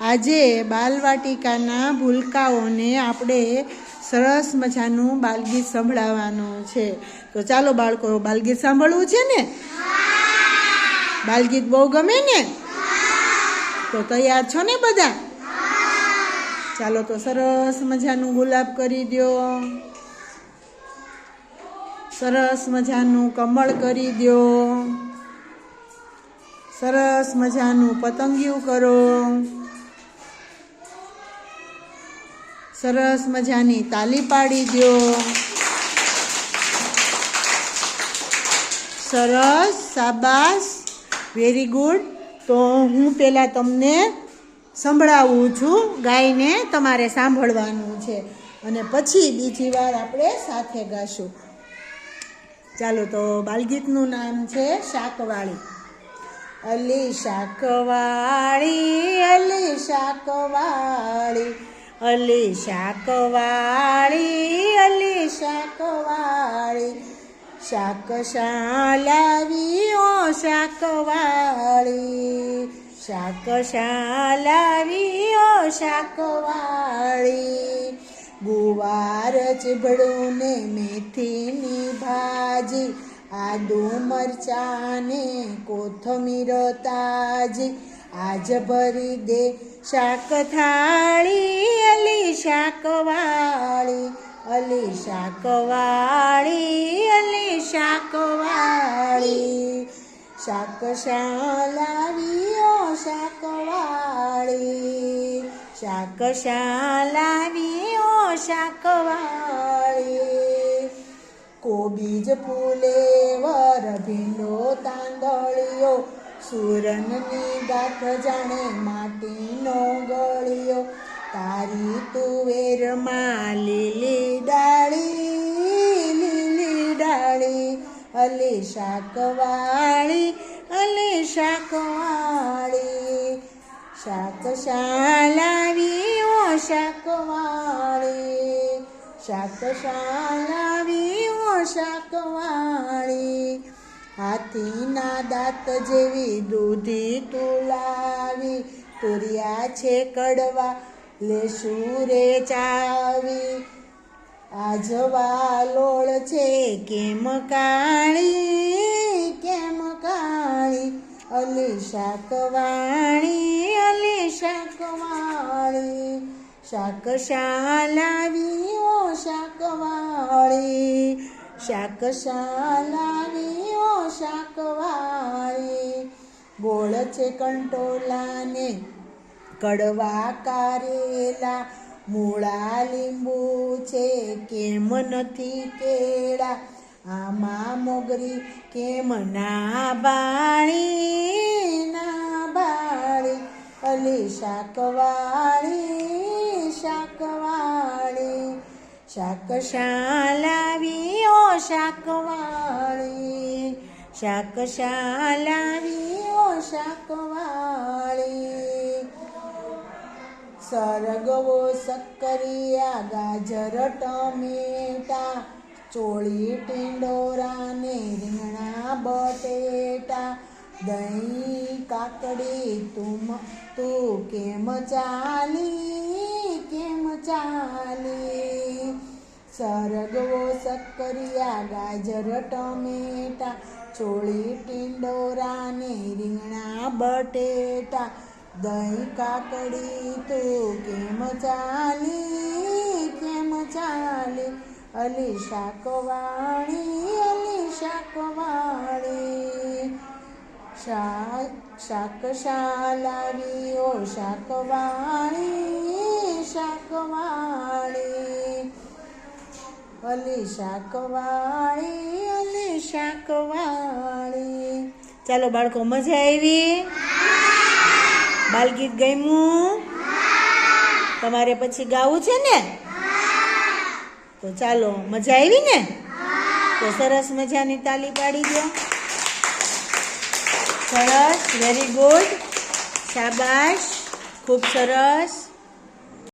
આજે બાલવાટિકાના ભૂલકાઓને આપણે સરસ મજાનું બાલગીત સંભળાવવાનું છે. તો ચાલો બાળકો, બાલગીત સાંભળવું છે ને? બાલગીત બહુ ગમે ને? તો તૈયાર છો ને બધા? ચાલો તો સરસ મજાનું ગુલાબ કરી દો સરસ મજાનું કમળ કરી દો સરસ મજાનું પતંગિયું કરો. સરસ મજાની તાલી પાડી દો સરસ, સાબાસ વેરી ગુડ તો હું પહેલાં તમને સંભળાવું છું ગાયને તમારે સાંભળવાનું છે. અને પછી બીજી વાર આપણે સાથે ગાશું. ચાલો તો બાલગીતનું નામ છે શાકવાળી. અલી શાકવાળી અલી શાકવાળી. અલી શાકવાળી અલી શાકવાળી શાક શાલાવી, ઓ શાકવાળી શાક શાલાવી, ઓ શાકવાળી ગુવાર ચીબડું ને મેથીની ભાજી, આદુ મરચાને કોથમીર તાજી આજ ભરી દે શાક થાળી, અલી શાકવાળી અલી શાકવાળી અલી શાકવાળી શાક શાલાવી ઓ શાકવાળી શાક શાલાવી ઓ શાકવાળી કોબીજ ફૂલેવર ભીંડો તાંદળિયો સુરનની ગાંઠ જાણે માટીનો ગળિયો. તારી તુવેરમાં લીલી ડાળી લીલી ડાળી. અલી શાકવાળી અલી શાકવાળી. શાક શાલાવી, ઓ શાકવાળી. શાક શાલાવી, ઓ શાકવાળી. હાથીના દાંત જેવી દૂધી તુલાવી, તુરિયા છે કડવા લેશું રે ચાવી આજવા લોળ છે કેમ કાળી કેમ કાળી? અલી શાકવાળી અલી શાકવાળી શાક શાલાવી, ઓ શાકવાળી શાક શાકવાળી. ગોળ છે કંટોલાને કડવા કારેલા. મૂળા લીંબુ છે કેમ નથી કેળા. આમાં મોગરી કેમ ના બાળી ના બાળી. અલી શાકવાળી શાકવાળી. શાક શાલાવી ઓ શાકવાળી. શાક શાલાવી ઓ શાકવાળી સરગવો, સક્કરિયા, ગાજર, ટમેટા, ચોળી ટીંડોરાને રીંગણા બટેટા, દહીં, કાકડી, તું તું કેમ ચાલી કેમ ચાલી? સરગવો, સક્કરિયા, ગાજર, ટમેટા ચોળી ટીંડોરાને રીંગણા બટેટા, દહીં કાકડી, તું કેમ ચાલી કેમ ચાલી? અલી શાકવાણી અલી શાકવાળી શાક શાલાવી ઓ શાકવાણી. શાકવાળી અલી શાકવાળી અલી શાકવાળી. ચાલો બાળકો, મજા આવી? બાલગીત ગમ્યું? તમારે પછી ગાવું છે ને? તો ચાલો, મજા આવી ને? તો સરસ મજાની તાલી પાડી દો. સરસ વેરી ગુડ શાબાશ. ખૂબ સરસ.